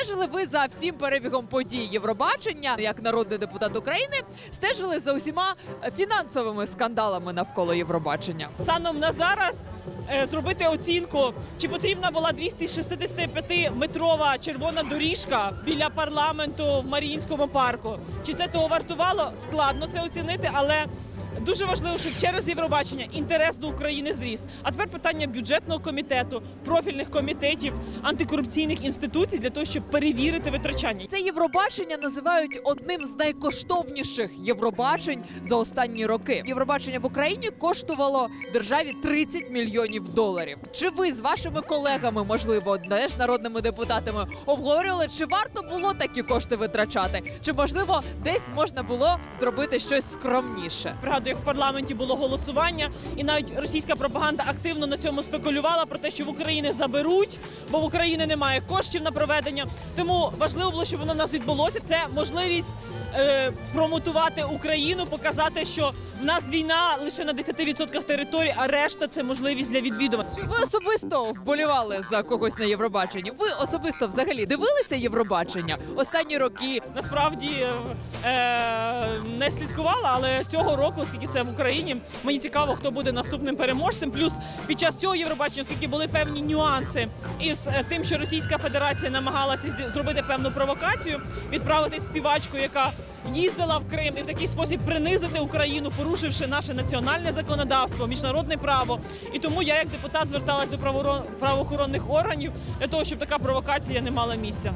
стежили ви за всім перебігом подій Євробачення, як народний депутат України, стежили за усіма фінансовими скандалами навколо Євробачення. станом на зараз е, зробити оцінку, чи потрібна була 265-метрова червона доріжка біля парламенту в Маріїнському парку. Чи це того вартувало? Складно це оцінити, але. Дуже важливо, щоб через Євробачення інтерес до України зріс. А тепер питання бюджетного комітету, профільних комітетів, антикорупційних інституцій для того, щоб перевірити витрачання. Це Євробачення називають одним з найкоштовніших Євробачень за останні роки. Євробачення в Україні коштувало державі 30 мільйонів доларів. Чи ви з вашими колегами, можливо, теж народними депутатами, обговорювали, чи варто було такі кошти витрачати? Чи можливо десь можна було зробити щось скромніше? Пригадую, як в парламенті було голосування, і навіть російська пропаганда активно на цьому спекулювала про те, що в Україні заберуть, бо в Україні немає коштів на проведення. Тому важливо було, щоб воно в нас відбулося. Це можливість е, промотувати Україну, показати, що в нас війна лише на 10% території, а решта це можливість для відвідувань. Ви особисто вболівали за когось на Євробаченні? Ви особисто взагалі дивилися Євробачення останні роки? Насправді е, не слідкувала, але цього року, оскільки це в Україні, мені цікаво, хто буде наступним переможцем. Плюс під час цього Євробачення, оскільки були певні нюанси із е, тим, що Російська Федерація намагалася зробити певну провокацію, відправити співачку, яка їздила в Крим, і в такий спосіб принизити Україну, порушивши наше національне законодавство, міжнародне право. І тому я, як депутат, зверталась до правоохоронних органів для того, щоб така провокація не мала місця.